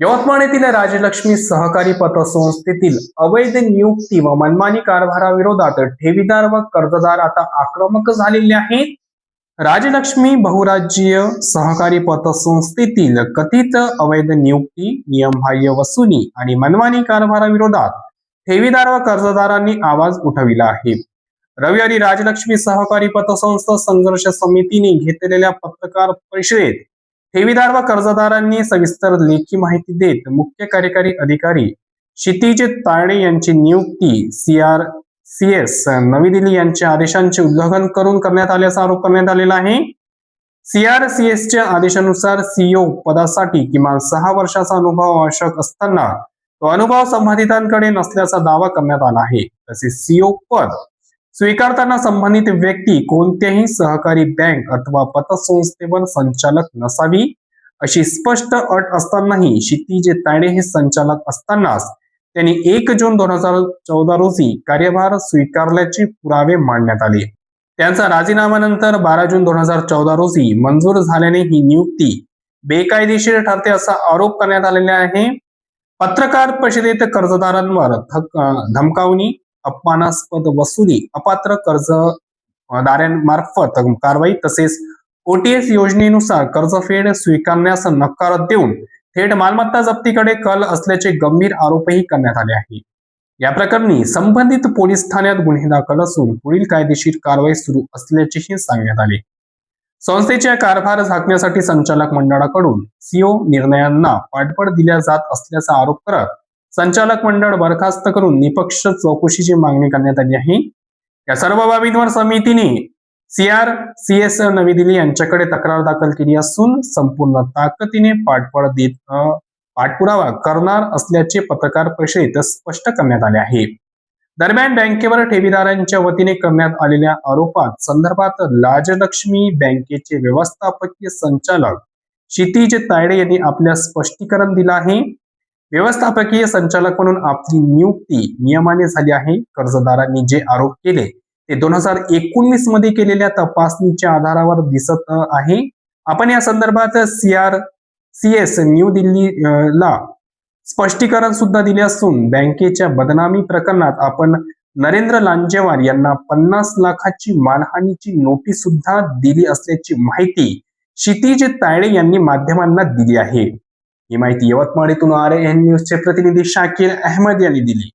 यवतमाळ येथील राजलक्ष्मी सहकारी पतसंस्थेतील अवैध नियुक्ती व मनमानी कारभाराविरोधात ठेवीदार व कर्जदार आता आक्रमक झालेले आहेत. राजलक्ष्मी बहुराज्यीय सहकारी पतसंस्थेतील कथित अवैध नियुक्ती नियमबाह्य वसुली आणि मनमानी कारभाराविरोधात ठेवीदार व कर्जदारांनी आवाज उठविला आहे. रविवारी राजलक्ष्मी सहकारी पतसंस्था संघर्ष समितीने घेतलेल्या पत्रकार परिषदेत ठेवीदार व कर्जदारांनी सविस्तर लेखी माहिती देत मुख्य कार्यकारी अधिकारी क्षितिज तायडे यांची नियुक्ती सी आर सी एस नवी दिल्ली यांच्या आदेशांचे उल्लंघन करून करण्यात आल्याचा आरोप करण्यात आलेला आहे. सी आर सी च्या आदेशानुसार सीओ पदासाठी किमान सहा वर्षाचा अनुभव आवश्यक असताना तो अनुभव संबंधितांकडे नसल्याचा दावा करण्यात आला आहे. तसेच सीओ पद स्वीकारताना संबंधित व्यक्ती कोणत्याही सहकारी बँक अथवा पतसंस्थेवर संचालक नसावी अशी स्पष्ट अट असतानाही क्षितिजे तायडे हे संचालक असतानाच त्यांनी एक जून दोन हजार चौदा रोजी कार्यभार स्वीकारल्याचे पुरावे मांडण्यात आले. त्यांचा राजीनाम्यानंतर बारा जून दोन हजार चौदा रोजी मंजूर झाल्याने ही नियुक्ती बेकायदेशीर ठरते असा आरोप करण्यात आलेला आहे. पत्रकार परिषदेत कर्जदारांवर धमकावणी अपमानास्पद वसुली अपात्र कर्जदारांमार्फत कारवाई तसेच ओटीएस योजनेनुसार कर्जफेड स्वीकारण्यास नकार देऊन थेट मालमत्ता जप्तीकडे कल असल्याचे गंभीर आरोपही करण्यात आले आहे. या प्रकरणी संबंधित पोलीस ठाण्यात गुन्हे दाखल असून पुढील कायदेशीर कारवाई सुरू असल्याचेही सांगण्यात आले. संस्थेच्या कारभार झाकण्यासाठी संचालक मंडळाकडून सीओ निर्णयांना पाठबळ दिल्या जात असल्याचा आरोप करत संचालक मंडळ बरखास्त करून निपक्ष चौकशीची मागणी करण्यात आली आहे. या सर्व बाबींवर समितीने सी आर सी एस नवी दिल्ली यांच्याकडे तक्रार दाखल केली असून संपूर्ण ताकदीने पाठबळ देत पाठपुरावा करणार असल्याचे पत्रकार परिषदेत स्पष्ट करण्यात आले आहे. दरम्यान बँकेवर ठेवीदारांच्या वतीने करण्यात आलेल्या आरोपात संदर्भात लाजलक्ष्मी बँकेचे व्यवस्थापकीय संचालक क्षितिज तायडे यांनी आपल्या स्पष्टीकरण दिलं आहे. व्यवस्थापकीय संचालक म्हणून आपली नियुक्ती नियमाने झाली आहे. कर्जदारांनी जे आरोप केले ते दोन हजार एकोणीसमध्ये केलेल्या तपासणीच्या आधारावर दिसत आहे. आपण या संदर्भात C R C S New Delhi ला स्पष्टीकरण सुद्धा दिले असून बँकेच्या बदनामी प्रकरणात आपण नरेंद्र लांजेवार यांना पन्नास लाखाची मानहानीची नोटीस सुद्धा दिली असल्याची माहिती क्षितिज तायडे यांनी माध्यमांना दिली आहे. ही माहिती यवतमाळ येथून आर एन न्यूजचे प्रतिनिधी शाकीर अहमद यांनी दिली.